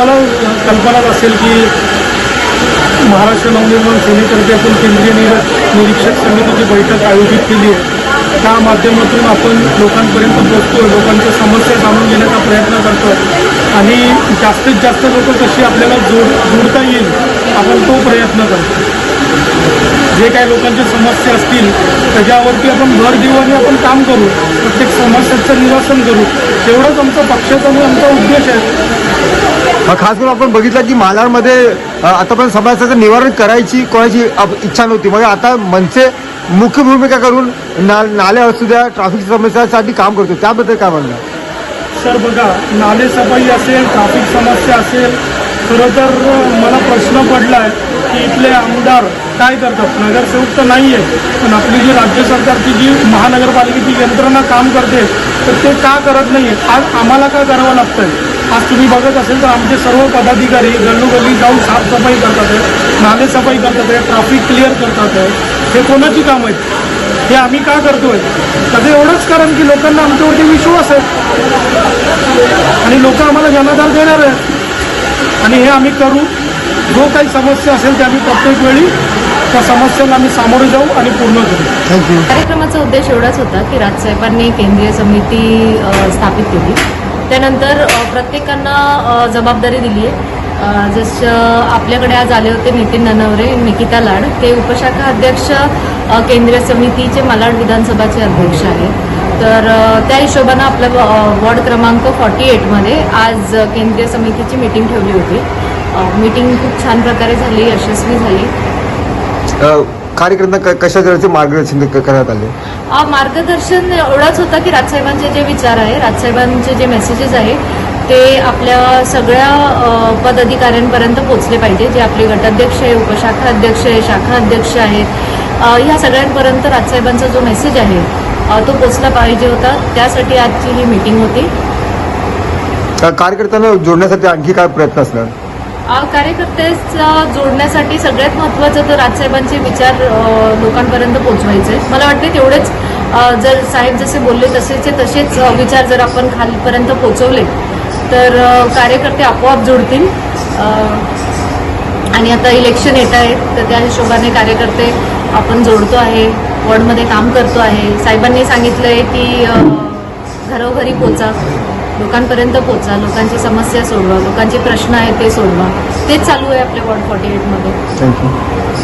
कल्पनाच असेल की महाराष्ट्र नवनिर्माण सेनेतर्फे आपण केंद्रीय निर निरीक्षक समितीची बैठक आयोजित केली आहे. त्या माध्यमातून आपण लोकांपर्यंत पोहोचतो लोकांच्या समस्या जाणून घेण्याचा प्रयत्न करतो आणि जास्तीत जास्त लोक कशी आपल्याला जोड जोडता येईल आपण तो प्रयत्न करतो जे काही लोकांच्या समस्या असतील त्याच्यावरती आपण भर देऊ आणि आपण काम करू प्रत्येक समस्याचं निरासन करू. तेवढंच आमचा पक्षाचा आमचा उद्देश आहे. खास करून आपण बघितलं की मालाडमध्ये आतापर्यंत समस्याचं निवारण करायची कोणाची इच्छा नव्हती. म्हणजे आता मनसे मुख्य भूमिका करून ना नाले असू द्या ट्रॅफिक समस्यासाठी काम करतो. त्याबद्दल काय म्हणणं? सर बघा नालेसफाई असेल ट्रॅफिक समस्या असेल खरं तर मला प्रश्न पडला आहे इथले आमदार काय करतात? नगरसेवक तर नाही आहे पण आपली जी राज्य सरकारची जी महानगरपालिकेची यंत्रणा काम करते तर ते का करत नाही आहे आज आम्हाला का करावं लागतंय? आज तुम्ही बघत असेल तर आमचे सर्व पदाधिकारी गल्लोगल्ली जाऊन साफसफाई करतात आहे नालेसफाई करतात आहे ट्रॅफिक क्लिअर करतात. आहे हे कोणाची काम आहेत? हे आम्ही का करतोय? ते एवढंच कारण की लोकांना आमच्यावरती विश्वास आहे. आणि लोक आम्हाला जनाधार देणार आहेत. आणि हे आम्ही करू जो काही समस्या असेल ते आम्ही प्रत्येक वेळी त्या समस्यांना आम्ही सामोरे जाऊ आणि पूर्ण करू. थँक्यू कार्यक्रमाचा उद्देश एवढाच होता की राजसाहेबांनी केंद्रीय समिती स्थापित केली. त्यानंतर प्रत्येकांना जबाबदारी दिली आहे. जसं आपल्याकडे आज आले होते नितीन ननवरे निकिता लाड. ते उपशाखा अध्यक्ष केंद्रीय समितीचे मालाड विधानसभाचे अध्यक्ष आहेत. तर त्या हिशोबानं आपल्या व- वॉर्ड क्रमांक फॉर्टी एटमध्ये आज केंद्रीय समितीची मीटिंग ठेवली होती. मीटिंग खूप छान प्रकारे झाली यशस्वी झाली. कार्यकर्ता क- कशा तऱ्हेचे मार्गदर्शन करण्यात आले? मार्गदर्शन एवढाच होतं की राजसाहेबांचे जे विचार आहे राजसाहेबांचे जे मेसेजेस आहे ते आपल्या सगळ्या पदाधिकाऱ्यांपर्यंत पोचले पाहिजे. जे आपले गटाध्यक्ष आहे उपशाखा अध्यक्ष आहे शाखा अध्यक्ष आहेत ह्या सगळ्यांपर्यंत राजसाहेबांचा जो मेसेज आहे तो पोचला पाहिजे होता. त्यासाठी आजची ही मीटिंग होती. कार्यकर्त्यांना जोडण्यासाठी आणखी काय प्रयत्न असणार? कार्यकर्त्याचा जोडण्यासाठी सगळ्यात महत्त्वाचं तर राजसाहेबांचे विचार लोकांपर्यंत पोचवायचे मला वाटते तेवढेच जर साहेब जसे बोलले तसेचे तसेच विचार जर आपण खालीपर्यंत पोचवले तर कार्यकर्ते आपोआप जोडतील. आणि आता इलेक्शन येत आहेत तर त्या हिशोबाने कार्यकर्ते आपण जोडतो आहे वॉर्डमध्ये काम करतो आहे. साहेबांनी सांगितलं आहे की घरोघरी पोचा. लोकांपर्यंत पोचा लोकांची समस्या सोडवा लोकांचे प्रश्न आहेत ते सोडवा. तेच चालू आहे आपल्या वॉर्ड फॉर्टी एटमध्ये थँक्यू